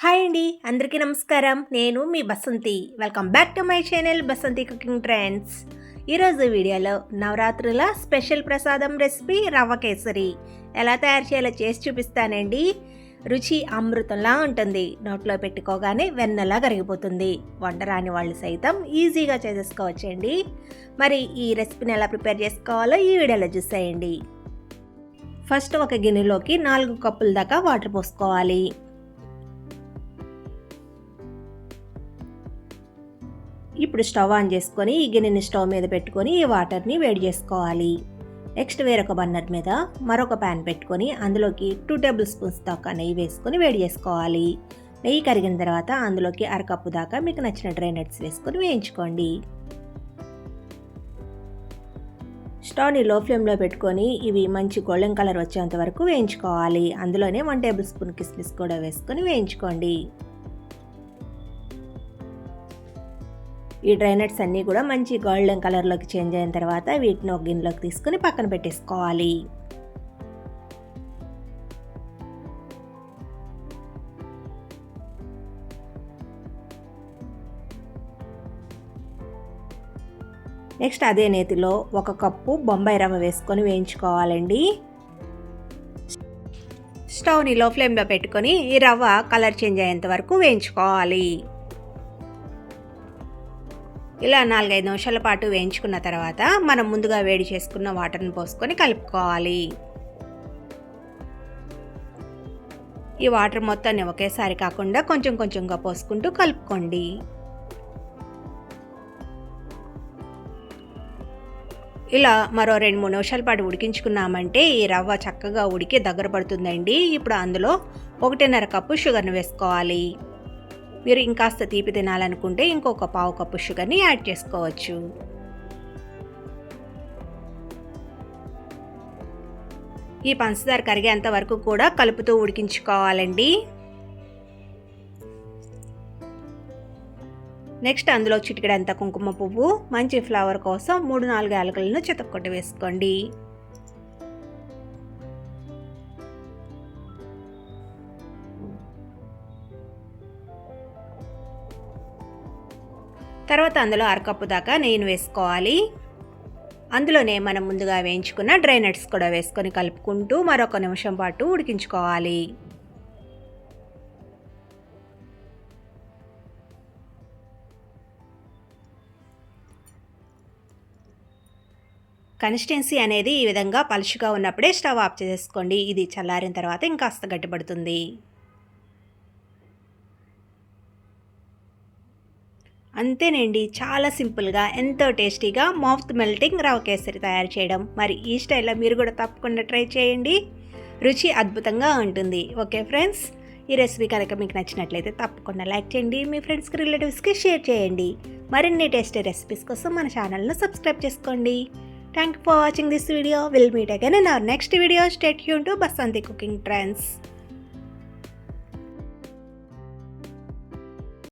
Hi అండి అందరికీ నమస్కారం. నేను మీ Basanti. Welcome back to my channel Basanti cooking trends ఈరోజు వీడియోలో నవరాత్రుల స్పెషల్ ప్రసాదం రెసిపీ రవ్వ కేసరి. ఎలా తయారు చేయాలో చేసి చూపిస్తానండి. రుచి అమృతంలా ఉంటుంది. నోట్లో పెట్టుకోగానే వెన్నలా కరిగిపోతుంది. వండరాని వాళ్ళు సైతం ఈజీగా చేసేసుకోవచ్చండి. మరి ఈ రెసిపీని ఎలా ప్రిపేర్ చేసుకోవాలో ఈ వీడియోలో చూసేయండి. ఫస్ట్ ఒక గిన్నెలోకి నాలుగు కప్పుల దాకా వాటర్ పోసుకోవాలి. ఇప్పుడు స్టవ్ ఆన్ చేసుకొని ఈ గిన్నెని స్టవ్ మీద పెట్టుకొని ఈ వాటర్ని వేడి చేసుకోవాలి. నెక్స్ట్ వేరొక బన్నర్ మీద మరొక ప్యాన్ పెట్టుకొని అందులోకి టూ టేబుల్ స్పూన్స్ దాకా నెయ్యి వేసుకొని వేడి చేసుకోవాలి. నెయ్యి కరిగిన తర్వాత అందులోకి అరకప్పు దాకా మీకు నచ్చిన డ్రై నట్స్ వేసుకొని వేయించుకోండి. స్టవ్ని లో ఫ్లేమ్లో పెట్టుకొని ఇవి మంచి గోల్డెన్ కలర్ వచ్చేంత వరకు వేయించుకోవాలి. అందులోనే వన్ టేబుల్ స్పూన్ కిస్మిస్ కూడా వేసుకొని వేయించుకోండి. ఈ డ్రై నట్స్ అన్నీ కూడా మంచి గోల్డెన్ కలర్లోకి చేంజ్ అయిన తర్వాత వీటిని ఒక గిన్నెలోకి తీసుకుని పక్కన పెట్టేసుకోవాలి. నెక్స్ట్ అదే నేతిలో ఒక కప్పు బొంబాయి రవ్వ వేసుకొని వేయించుకోవాలండి. స్టవ్ని లో ఫ్లేమ్లో పెట్టుకొని ఈ రవ్వ కలర్ చేంజ్ అయ్యేంత వరకు వేయించుకోవాలి. ఇలా నాలుగైదు నిమిషాల పాటు వేయించుకున్న తర్వాత మనం ముందుగా వేడి చేసుకున్న వాటర్ని పోసుకొని కలుపుకోవాలి. ఈ వాటర్ మొత్తాన్ని ఒకేసారి కాకుండా కొంచెం కొంచెంగా పోసుకుంటూ కలుపుకోండి. ఇలా మరో రెండు మూడు నిమిషాల పాటు ఉడికించుకున్నామంటే ఈ రవ్వ చక్కగా ఉడికి దగ్గర పడుతుందండి. ఇప్పుడు అందులో ఒకటిన్నర కప్పు షుగర్ని వేసుకోవాలి. మీరు ఇంకాస్త తీపి తినాలనుకుంటే ఇంకొక పావు కప్పు షుగర్ని యాడ్ చేసుకోవచ్చు. ఈ పంచదార కరిగేంత వరకు కూడా కలుపుతూ ఉడికించుకోవాలండి. నెక్స్ట్ అందులో చిటికడంత కుంకుమ పువ్వు మంచి ఫ్లవర్ కోసం మూడు నాలుగు యాలకులను చితక్కొట్టి వేసుకోండి. తర్వాత అందులో అరకప్పు దాకా నెయ్యిని వేసుకోవాలి. అందులోనే మనం ముందుగా వేయించుకున్న డ్రై నట్స్ కూడా వేసుకొని కలుపుకుంటూ మరొక నిమిషం పాటు ఉడికించుకోవాలి. కన్సిస్టెన్సీ అనేది ఈ విధంగా పలుచుగా ఉన్నప్పుడే స్టవ్ ఆఫ్ చేసుకోండి ఇది చల్లారిన తర్వాత ఇంకాస్త గట్టిపడుతుంది. అంతేనండి. చాలా సింపుల్గా ఎంతో టేస్టీగా మౌత్ మెల్టింగ్ రవ కేసరి తయారు చేయడం. మరి ఈ స్టైల్లో మీరు కూడా తప్పకుండా ట్రై చేయండి. రుచి అద్భుతంగా ఉంటుంది. Okay friends? ఈ రెసిపీ కనుక మీకు నచ్చినట్లయితే తప్పకుండా లైక్ చేయండి. మీ ఫ్రెండ్స్కి రిలేటివ్స్కి షేర్ చేయండి. మరిన్ని టేస్టీ రెసిపీస్ కోసం మన ఛానల్ను సబ్స్క్రైబ్ చేసుకోండి. Thank for watching this video. Will meet again in our next video. Stay Yoon to Basanti cooking trends.